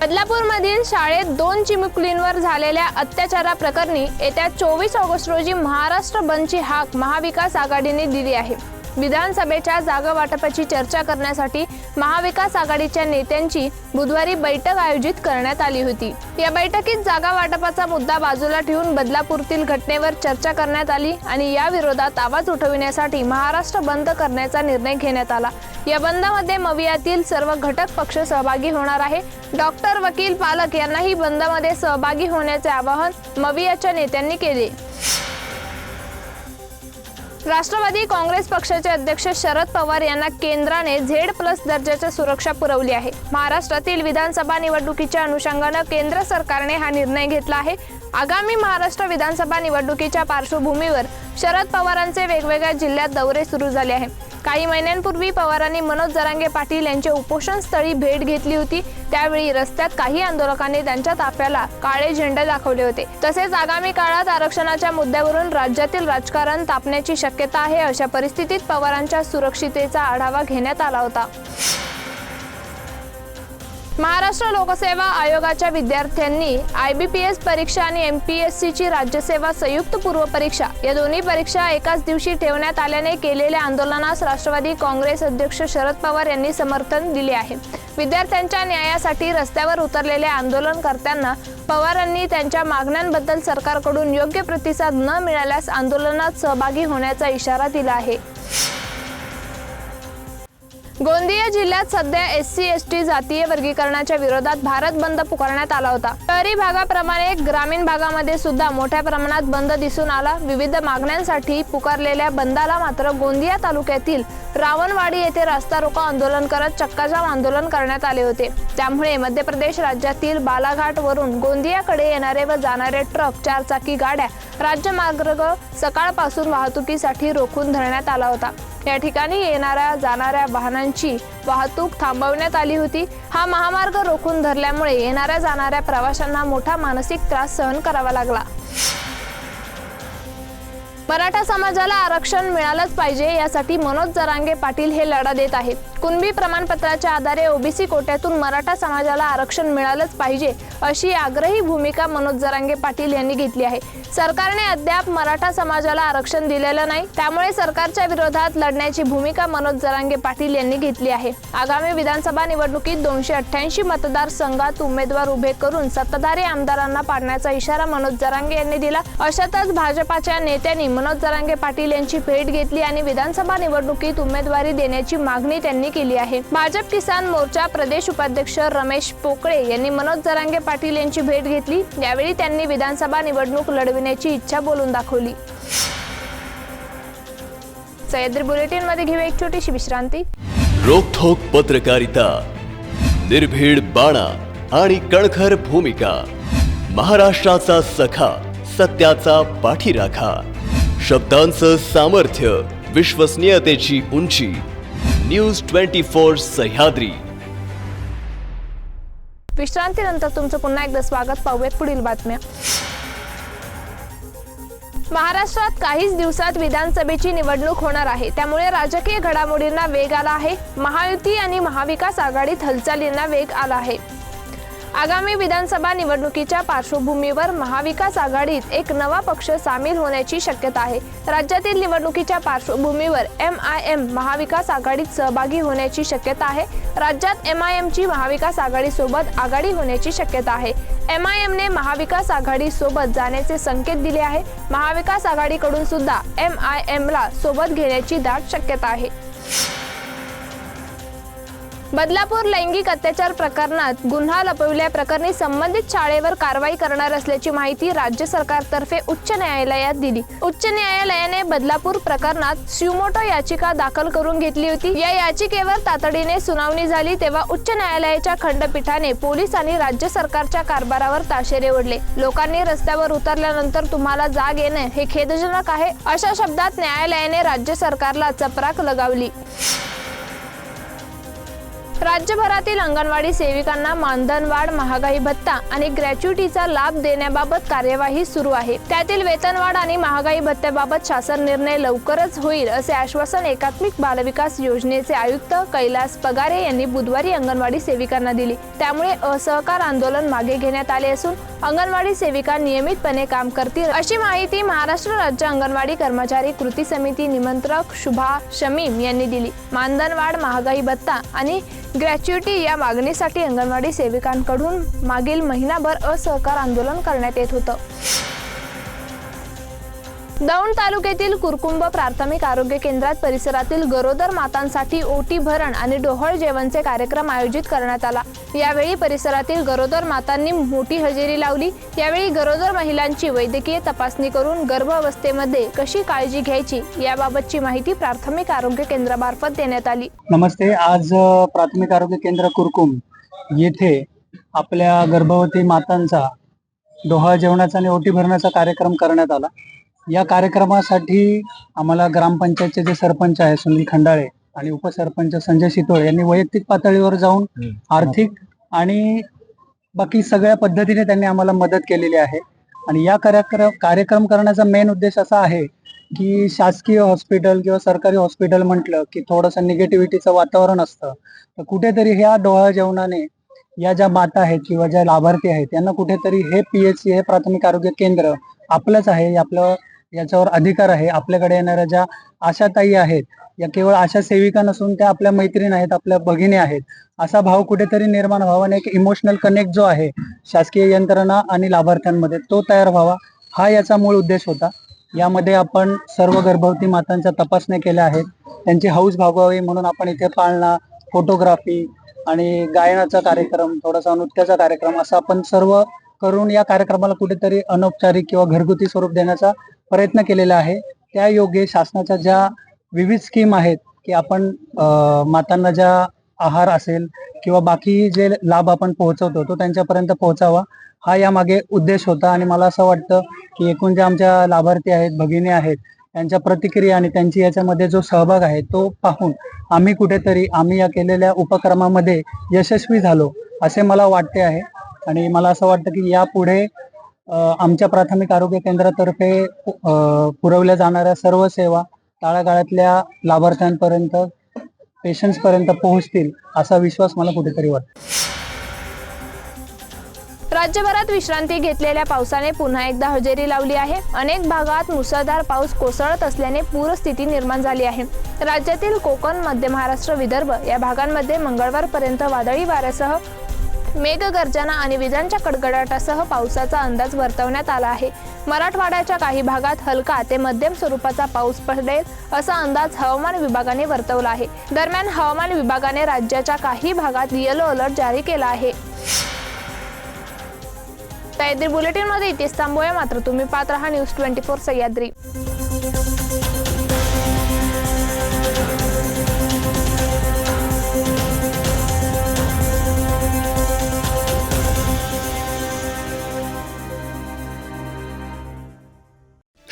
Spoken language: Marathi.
बदलापूरमधील शाळेत दोन चिमुकलींवर झालेल्या अत्याचाराप्रकरणी येत्या चोवीस ऑगस्ट रोजी महाराष्ट्र बंदची हाक महाविकास आघाडीने दिली आहे. विधानसभेच्या जागा वाटपाची चर्चा करण्यासाठी महाविकास आघाडीच्या नेत्यांची बुधवारी बैठक आयोजित करण्यात आली होती. या बैठकीत जागा वाटपाचा मुद्दा बाजूला ठेवून बदलापूरतील घटनेवर चर्चा करण्यात आली आणि या विरोधात आवाज उठविण्यासाठी महाराष्ट्र बंद करण्याचा निर्णय घेण्यात आला. या बंदमध्ये मवियातील सर्व घटक पक्ष सहभागी होणार आहे. डॉक्टर वकील पालक यांनाही बंदमध्ये सहभागी होण्याचे आवाहन मवियाच्या नेत्यांनी केले. राष्ट्रवादी काँग्रेस पक्षाचे अध्यक्ष शरद पवार यांना केंद्राने झेड प्लस दर्जाची सुरक्षा पुरवली आहे. महाराष्ट्रातील विधानसभा निवडणुकीच्या अनुषंगानं केंद्र सरकारने हा निर्णय घेतला आहे. आगामी महाराष्ट्र विधानसभा निवडणुकीच्या पार्श्वभूमीवर शरद पवारांचे वेगवेगळ्या जिल्ह्यात दौरे सुरू झाले आहेत. काही महिन्यांपूर्वी पवारांनी मनोज जरांगे पाटील यांच्या उपोषण स्थळी भेट घेतली होती. त्यावेळी रस्त्यात काही आंदोलकांनी त्यांच्या ताफ्याला काळे झेंडे दाखवले होते. तसेच आगामी काळात आरक्षणाच्या मुद्द्यावरून राज्यातील राजकारण तापण्याची शक्यता आहे अशा परिस्थितीत पवारांच्या सुरक्षितेचा आढावा घेण्यात आला होता. महाराष्ट्र लोकसेवा आयोगाच्या विद्यार्थ्यांनी आय बी पी एस परीक्षा आणि एम पी एस सीची राज्यसेवा संयुक्त पूर्व परीक्षा या दोन्ही परीक्षा एकाच दिवशी ठेवण्यात आल्याने केलेल्या आंदोलनास राष्ट्रवादी काँग्रेस अध्यक्ष शरद पवार यांनी समर्थन दिले आहे. विद्यार्थ्यांच्या न्यायासाठी रस्त्यावर उतरलेल्या आंदोलनकर्त्यांना पवारांनी त्यांच्या मागण्यांबद्दल सरकारकडून योग्य प्रतिसाद न मिळाल्यास आंदोलनात सहभागी होण्याचा इशारा दिला आहे. गोंदिया जिल्ह्यात सध्या एस सी एस टी जातीय वर्गीकरणाच्या विरोधात भारत बंद पुकारण्यात आला होता. शहरी भागाप्रमाणे ग्रामीण भागामध्ये सुद्धा मोठ्या प्रमाणात बंद दिसून आला. विविध मागण्यांसाठी पुकारलेल्या बंदाला मात्र गोंदिया तालुक्यातील रावणवाडी येथे रास्ता रोको आंदोलन करत चक्काजाम आंदोलन करण्यात आले होते. त्यामुळे मध्य प्रदेश राज्यातील बालाघाट वरून गोंदियाकडे येणारे व जाणारे ट्रक चारचाकी गाड्या राज्यमार्ग सकाळपासून वाहतुकीसाठी रोखून धरण्यात आला होता. या ठिकाणी येणाऱ्या जाणाऱ्या वाहनांची वाहतूक थांबवण्यात आली होती. हा महामार्ग रोखून धरल्यामुळे येणाऱ्या जाणाऱ्या प्रवाशांना मोठा मानसिक त्रास सहन करावा लागला. मराठा समाजाला आरक्षण मिळालंच पाहिजे यासाठी मनोज जरांगे पाटील हे लढा देत आहेत. कुणबी प्रमाणपत्राच्या आधारे ओबीसी कोट्यातून मराठा समाजाला आरक्षण मिळालंच पाहिजे अशी आग्रही भूमिका मनोज जरांगे पाटील यांनी घेतली आहे. सरकारने अद्याप मराठा समाजाला आरक्षण दिलेलं नाही त्यामुळे सरकारच्या विरोधात लढण्याची भूमिका मनोज जरांगे पाटील यांनी घेतली आहे. आगामी विधानसभा निवडणुकीत दोनशे अठ्ठ्याऐंशी मतदारसंघात उमेदवार उभे करून सत्ताधारी आमदारांना पाडण्याचा इशारा मनोज जरांगे यांनी दिला. अशातच भाजपाच्या नेत्यांनी मनोज जरांगे पाटील यांची भेट घेतली आणि विधानसभा निवडणुकीत उमेदवारी देण्याची मागणी त्यांनी केली आहे. भाजप किसान मोर्चा प्रदेश उपाध्यक्ष रमेश पोकळे यांनी मनोज जरांगे पाटील यांची भेट घेतली. यावेळी त्यांनी विधानसभा निवडणूक लढविण्याची इच्छा बोलून दाखवली. सह्याद्री बुलेटिनमध्ये घेऊ एक छोटीशी विश्रांती. रोखोक पत्रकारिता निर्भीड बाणा आणि कणखर भूमिका महाराष्ट्राचा सखा सत्याचा पाठीराखा शब्दांचं सामर्थ्य विश्वसनीयतेची उंची न्यूज ट्वेंटी फोर सह्याद्री. विश्रांतीनंतर तुमचं पुन्हा एकदा स्वागत. पाहूयात पुढील बातम्या. महाराष्ट्रात काहीच दिवसात विधानसभेची निवडणूक होणार आहे. त्यामुळे राजकीय घडामोडींना वेग आला आहे. महायुती आणि महाविकास आघाडीत हालचालींना वेग आला आहे. आगामी विधानसभा निवडणुकीच्या पार्श्वभूमीवर महाविकास आघाडीत एक नवा पक्ष सामील होण्याची शक्यता आहे. राज्यातील निवडणुकीच्या पार्श्वभूमीवर एम आय एम महाविकास आघाडीत सहभागी होण्याची शक्यता आहे. राज्यात एम आय एमची महाविकास आघाडीसोबत आघाडी होण्याची शक्यता आहे. एम आय एमने महाविकास आघाडीसोबत जाण्याचे संकेत दिले आहे. महाविकास आघाडीकडून सुद्धा एम आय एमला सोबत घेण्याची दाट शक्यता आहे. बदलापूर लैंगिक अत्याचार प्रकरणात गुन्हा लपविल्याप्रकरणी संबंधित शाळेवर कारवाई करणार असल्याची माहिती राज्य सरकारतर्फे उच्च न्यायालयात दिली. उच्च न्यायालयाने बदलापूर प्रकरणात शिवमोटो याचिका दाखल करून घेतली होती. या याचिकेवर तातडीने सुनावणी झाली तेव्हा उच्च न्यायालयाच्या खंडपीठाने पोलीस आणि राज्य सरकारच्या कारभारावर ताशेरे ओढले. लोकांनी रस्त्यावर उतरल्यानंतर तुम्हाला जाग येणे हे खेदजनक आहे अशा शब्दात न्यायालयाने राज्य सरकारला चपराक लगावली. राज्यभरातील अंगणवाडी सेविकांना मानधनवाढ महागाई भत्ता आणि ग्रॅच्युटीचा लाभ देण्याबाबत कार्यवाही सुरू आहे. त्यातील वेतनवाढ आणि महागाई भत्त्याबाबत शासन निर्णय लवकरच होईल असे आश्वासन एकात्मिक बालविकास योजनेचे आयुक्त कैलास पगारे यांनी बुधवारी अंगणवाडी सेविकांना दिली. त्यामुळे असहकार आंदोलन मागे घेण्यात आले असून अंगणवाडी सेविका नियमितपणे काम करतील. अशी माहिती महाराष्ट्र राज्य अंगणवाडी कर्मचारी कृती समिती निमंत्रक शुभा शमीम यांनी दिली. मानधनवाढ महागाई भत्ता आणि ग्रॅच्युटी या मागणीसाठी अंगणवाडी सेविकांकडून मागील महिनाभर असहकार आंदोलन करण्यात येत होतं. दौंड तालुक्यातील कुरकुंब प्राथमिक आरोग्य केंद्रात परिसरातील गरोदर मातांसाठी ओटी भरण आणि डोहळ जेवणचे कार्यक्रम आयोजित करण्यात आला. यावेळी परिसरातील गरोदर मातांनी मोठी हजेरी लावली. यावेळी गरोदर महिलांची वैद्यकीय तपासणी करून गर्भावस्थेमध्ये कशी काळजी घ्यायची याबाबतची माहिती प्राथमिक आरोग्य केंद्रामार्फत देण्यात आली. नमस्ते आज प्राथमिक आरोग्य केंद्र कुरकुम येथे आपल्या गर्भवती मातांचा डोहाळ जेवणाचा आणि ओटी भरण्याचा कार्यक्रम करण्यात आला. या कार्यक्रमासाठी आम्हाला ग्रामपंचायतचे जे सरपंच आहे सुनील खंडाळे आणि उपसरपंच संजय शितोळे यांनी वैयक्तिक पातळीवर जाऊन आर्थिक आणि बाकी सगळ्या पद्धतीने त्यांनी आम्हाला मदत केलेली आहे. आणि या कार्यक्रम कार्यक्रम करण्याचा मेन उद्देश असा आहे की शासकीय हॉस्पिटल किंवा सरकारी हॉस्पिटल म्हटलं की थोडंसं निगेटिव्हिटीचं वातावरण असतं. तर कुठेतरी ह्या डोळा जेवणाने या ज्या माता आहेत किंवा ज्या लाभार्थी आहेत यांना कुठेतरी हे पी एच सी हे प्राथमिक आरोग्य केंद्र आपलंच आहे आपलं याच्यावर अधिकार आहे. आपल्याकडे येणाऱ्या ज्या आशाताई आहेत या केवळ आशा सेविका नसून त्या आपल्या मैत्रीण आहेत आपल्या भगिनी आहेत असा भाव कुठेतरी निर्माण व्हावा आणि एक इमोशनल कनेक्ट जो आहे शासकीय यंत्रणा आणि लाभार्थ्यांमध्ये तो तयार व्हावा हा याचा मूळ उद्देश होता. यामध्ये आपण सर्व गर्भवती मातांच्या तपासण्या केल्या आहेत. त्यांची हौस भागवावी म्हणून आपण इथे पाळणा फोटोग्राफी आणि गायनाचा कार्यक्रम थोडासा नृत्याचा कार्यक्रम असा आपण सर्व करून या कार्यक्रमाला कुठेतरी अनौपचारिक किंवा घरगुती स्वरूप देण्याचा प्रयत्न केलेला आहे. त्या योगे शासनाच्या ज्या विविध स्कीम आहेत की आपण मातांना ज्या आहार असेल किंवा बाकी जे लाभ आपण पोहोचवतो तो त्यांच्यापर्यंत पोहोचावा हा यामागे उद्देश होता. आणि मला असं वाटतं की एकूण ज्या आमच्या लाभार्थी आहेत भगिनी आहेत त्यांच्या प्रतिक्रिया आणि त्यांची याच्यामध्ये जो सहभाग आहे तो पाहून आम्ही कुठेतरी आम्ही या केलेल्या उपक्रमामध्ये यशस्वी झालो असे मला वाटते आहे. आणि मला असं वाटतं की यापुढे आमच्या प्राथमिक आरोग्य केंद्रातर्फे पुरवल्या जाणाऱ्या सर्व सेवा तळागाळातल्या लाभार्थ्यांपर्यंत पेशंट्स पर्यंत पोहोचतील असा विश्वास मला कुठेतरी वाटतो. राज्यभरात विश्रांती घेतलेल्या पावसाने पुन्हा एकदा हजेरी लावली आहे. अनेक भागात मुसळधार पाऊस कोसळत असल्याने पूरस्थिती निर्माण झाली आहे. राज्यातील कोकण मध्य महाराष्ट्र विदर्भ या भागांमध्ये मंगळवारपर्यंत वादळी वाऱ्यासह मेघगर्जना आणि विजांच्या कडकडाटासह पावसाचा अंदाज वर्तवण्यात आला आहे. मराठवाड्याच्या काही भागात हलका ते मध्यम स्वरूपाचा पाऊस पडेल असा अंदाज हवामान विभागाने वर्तवला आहे. दरम्यान हवामान विभागाने राज्याच्या काही भागात येलो अलर्ट जारी केला आहे. सह्याद्री बुलेटिनमध्ये इथेच मात्र तुम्ही पाहत राहा न्यूज ट्वेंटी फोर सह्याद्री.